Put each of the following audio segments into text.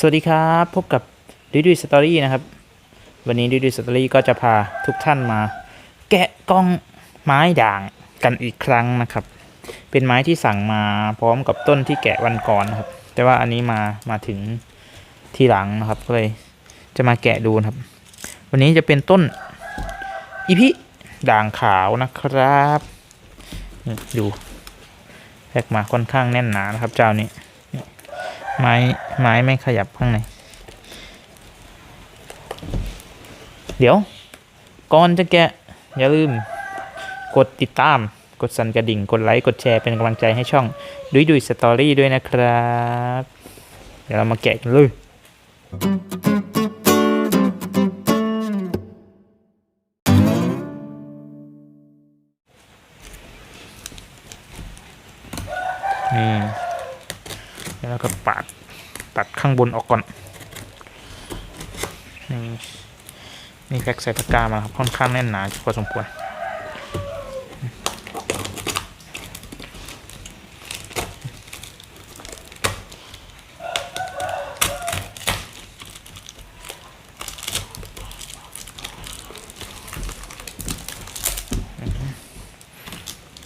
สวัสดีครับ พบกับดิดูสตอรี่นะครับ วันนี้ดิดูสตอรี่ก็จะพาทุกท่านมา แกะกล้องไม้ด่างกันอีกครั้งนะครับ เป็นไม้ที่สั่งมาพร้อมกับต้นที่แกะวันก่อนนะครับ แต่ว่าอันนี้มามาถึงทีหลังนะครับก็เลยจะมาแกะดูนะครับ วันนี้จะเป็นต้นอีพิด่างขาวนะครับดูแพ็กมาค่อนข้างแน่นหนานะครับเจ้านี้ ไม้ไม้ไม่ขยับข้างใน เดี๋ยว ก่อนจะแกะ อย่าลืม กดติดตาม กดสั่นกระดิ่ง กดไลค์ กดแชร์เป็นกำลังใจให้ช่อง ดุยดุยสตอรี่ด้วยนะครับ เดี๋ยวเรามาแกะกันเลยนี่ แล้วก็ปาดตัดข้างบนออกก่อนนี่นี่แพ็กใส่ตะกร้ามาครับค่อนข้างแน่นหนาพอสมควร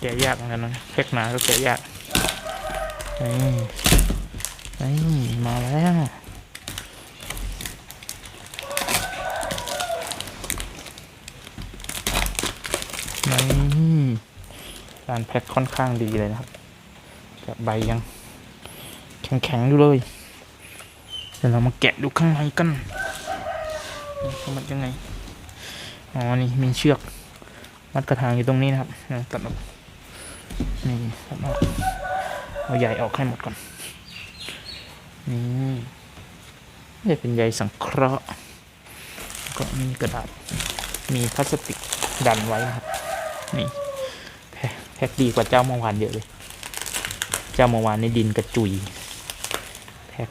แกะยากเหมือนกันนะแพ็กหนาก็แกะยากนี่ นี่มาแล้วนี่การแพ็คค่อนข้างดีเลยนะครับแต่ใบยัง แข็งๆอยู่เลย เดี๋ยวเรามาแกะดูข้างในกันมันยังไง อ๋อ นี่มีเชือก มัดกระถางอยู่ตรงนี้นะครับ ตัดออก นี่ตัดออก เอาใหญ่ออกให้หมดก่อน นี่นี่เป็นใยสังเคราะห์ ก็มีกระดาษ มีพลาสติกดันไว้นะครับ นี่แพ็คดีกว่าเจ้าเมื่อวานเยอะเลย เจ้าเมื่อวานในดินกระจุยแพ็ค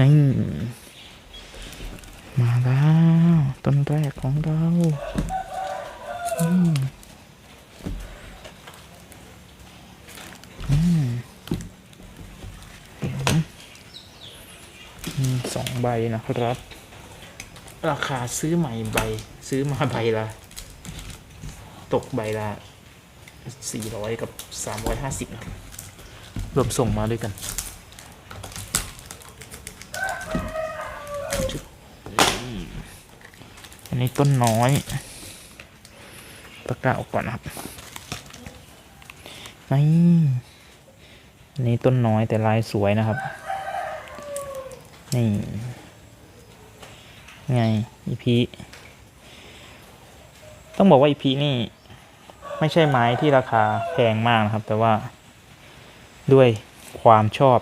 นี่นี่มาแล้ว ต้นแรกของเราอืม มีสอง ใบนะครับ ราคาซื้อใหม่ใบ ซื้อมาใบละ ตกใบละสี่ร้อยกับสามร้อยห้าสิบนะครับรวมส่งมาด้วยกันอันนี้ต้นน้อยตะกร้าออกก่อนนะครับนี่อันนี้ต้นน้อยแต่ลายสวยนะครับ นี่ ไงอีพีต้องบอกว่าอีพีนี่ ไม่ใช่ไม้ที่ราคาแพงมากนะครับ แต่ว่าด้วยความชอบ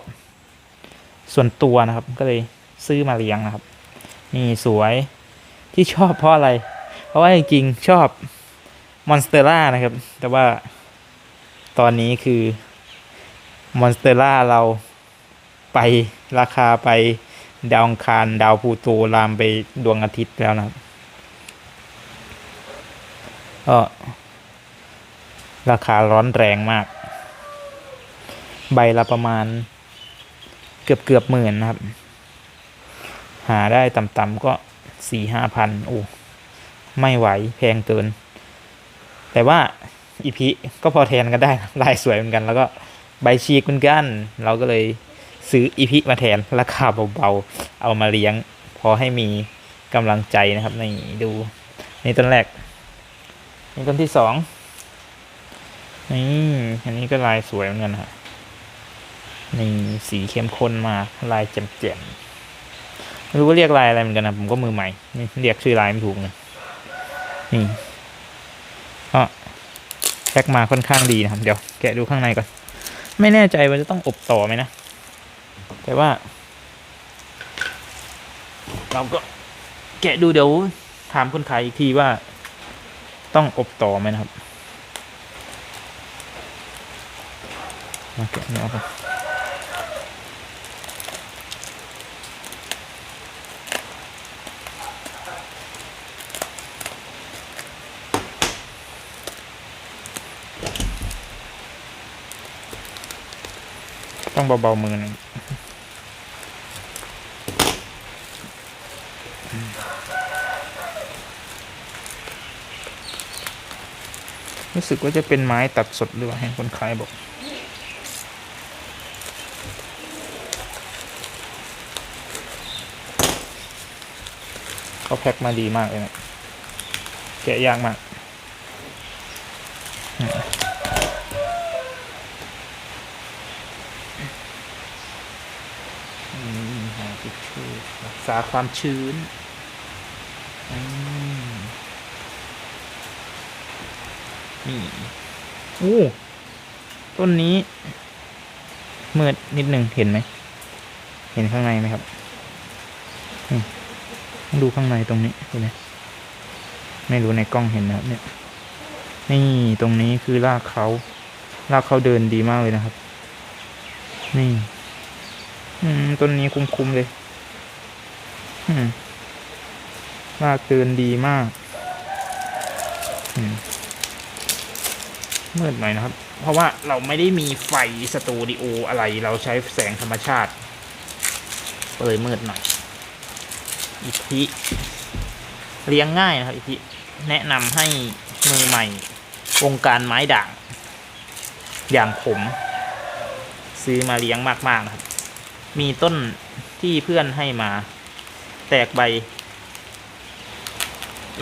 ส่วนตัวนะครับ ก็เลยซื้อมาเลี้ยงนะครับ นี่สวยที่ชอบเพราะอะไร เพราะว่าจริงๆชอบมอนสเตอร่านะครับ แต่ว่าตอนนี้คือมอนสเตอร่าเราไปราคาไป ดาวอังคาร ดาวพูโตลามไปดวงอาทิตย์แล้วนะครับก็ราคาร้อนแรงมาก ใบละประมาณเกือบเกือบหมื่นนะครับ หาได้ต่ำๆก็สี่ห้าพันโอ้ไม่ไหวแพงเกิน แต่ว่าอีพีก็พอแทนกันได้ลายสวยเหมือนกัน แล้วก็ใบชีกเหมือนกัน เราก็เลย ซื้ออีพิมาแทนราคาเบาๆ เอามาเลี้ยง พอให้มีกำลังใจนะครับในดู นี่ต้นแรก นี่ต้นที่สองนี่อันนี้ก็ลายสวยเหมือนกันครับนี่สีเข้มข้นมากลายแจ่มๆไม่รู้ว่าเรียกลายอะไรเหมือนกันนะผมก็มือใหม่นี่เรียกชื่อลายไม่ถูกเลยนี่ก็แพ็กมาค่อนข้างดีนะครับ เดี๋ยวแกะดูข้างในก่อน ไม่แน่ใจว่าจะต้องอบต่อไหมนะ แต่ว่า เราก็แกะดูเดี๋ยวถามคนขายอีกทีว่า ต้องอบต่อไหมนะครับมาแกะเนื้อครับต้องเบาๆมือหนึ่ง รู้สึกว่าจะเป็นไม้ตัดสดหรือว่าเห็นคนขายบอก เขาแพ็คมาดีมากเลยนะแกะยากมากอืมหาทิชชู่รักษาความชื้นอืม อู้ต้นนี้มืดนิดหนึ่งเห็นไหม เห็นข้างในไหมครับต้องดูข้างในตรงนี้เห็นไหมไม่รู้ในกล้องเห็นนะครับเนี่ย นี่ตรงนี้คือรากเขารากเขาเดินดีมากเลยนะครับ นี่ อืมต้นนี้คุ้มๆเลย อืมรากเดินดีมาก อืม มืดหน่อยนะครับ เพราะว่าเราไม่ได้มีไฟสตูดิโออะไร เราใช้แสงธรรมชาติก็เลยมืดหน่อยอีพิเลี้ยงง่ายนะครับอีพิแนะนำให้มือใหม่วงการไม้ด่าง อย่างผม ซื้อมาเลี้ยงมาก ๆ นะครับ มีต้นที่เพื่อนให้มา แตกใบ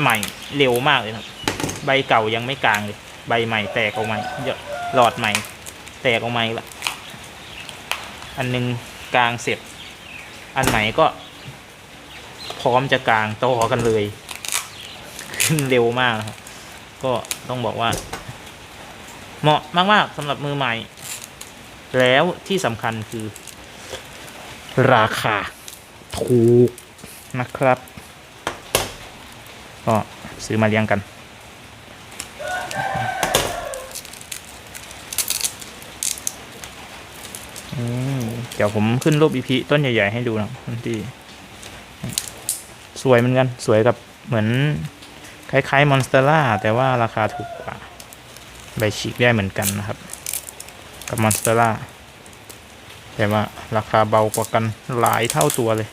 ใหม่เร็วมากเลยครับ ใบเก่ายังไม่กลางเลย ใบใหม่แตกออกมาเยอะหลอดใหม่ แตกออกมาละอันหนึงกลางเสร็จ อันไหนก็ พร้อมจะกลางต่อกันเลย ขึ้นเร็วมากครับก็ต้องบอกว่า เหมาะมาก ๆสำหรับมือใหม่ แล้วที่สำคัญคือ ราคา ถูกนะครับ ก็ซื้อมาเลี้ยงกัน อืม เดี๋ยวผมขึ้นรูปอีพีต้นใหญ่ ๆ ให้ดูนะทันทีสวยเหมือนกัน สวยกับเหมือน คล้ายๆมอนสเตอร่าแต่ว่าราคาถูกกว่า ใบฉีกได้เหมือนกันนะครับ กับมอนสเตอร่าแต่ว่าราคาเบากว่ากันหลายเท่าตัวเลย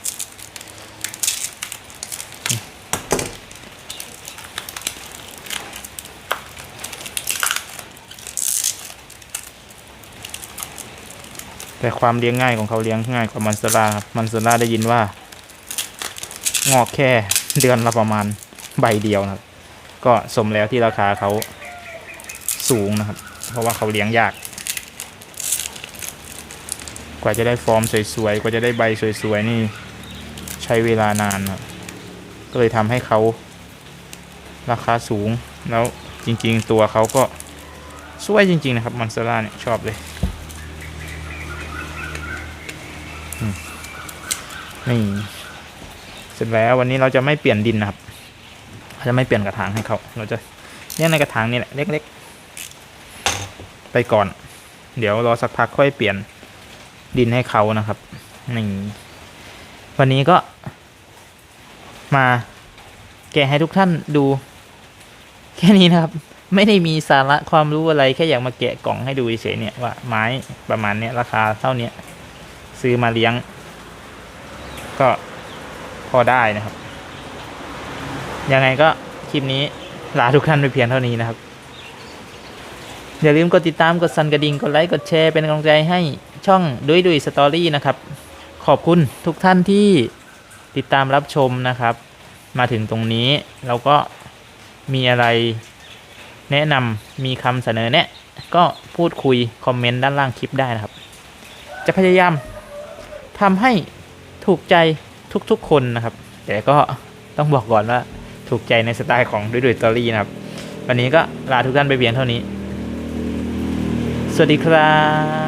แต่ความเลี้ยงง่ายของเขาเลี้ยงง่ายกว่ามอนสเตาครับมอนสเตอร่าได้ยินว่า งอกแค่เดือนละประมาณใบเดียวนะครับ ก็สมแล้วที่ราคาเขาสูงนะครับ เพราะว่าเขาเลี้ยงยาก กว่าจะได้ฟอร์มสวยๆ กว่าจะได้ใบสวยๆ นี่ใช้เวลานานครับก็เลยทำให้เขาราคาสูงแล้วจริงๆ ตัวเขาก็สวยจริง ๆ นะครับมอนสเตอร่าเนี่ยชอบเลยอืม นี่ เสร็จแล้ววันนี้เราจะไม่เปลี่ยนดินนะครับเราจะไม่เปลี่ยนกระถางให้เขาเราจะเลี้ยในกระถางนี่แหละเล็กๆ ไปก่อน เดี๋ยวรอสักพักค่อยเปลี่ยนดินให้เขานะครับนี่วันนี้ก็มาแกะให้ทุกท่านดู แค่นี้นะครับ ไม่ได้มีสาระความรู้อะไรแค่อยากมาแกะกล่องให้ดูเฉยๆเนี่ยว่าไม้ประมาณเนี้ยราคาเท่าเนี้ยซื้อมาเลี้ยง ก็พอได้นะครับ ยังไงก็คลิปนี้ลาทุกท่านไปเพียงเท่านี้นะครับ อย่าลืมกดติดตามกดสั่นกระดิ่งกดไลค์กดแชร์เป็นกำลังใจให้ช่องดุยดุยสตอรี่นะครับ ขอบคุณทุกท่านที่ติดตามรับชมนะครับ มาถึงตรงนี้เราก็มีอะไรแนะนำมีคำเสนอแนะก็พูดคุยคอมเมนต์ด้านล่างคลิปได้นะครับ จะพยายามทำให้ ถูกใจทุกๆคนนะครับ แต่ก็ต้องบอกก่อนว่าถูกใจในสไตล์ของดุยดุยตอรี่นะครับ วันนี้ก็ลาทุกท่านไปเพียงเท่านี้ สวัสดีครับ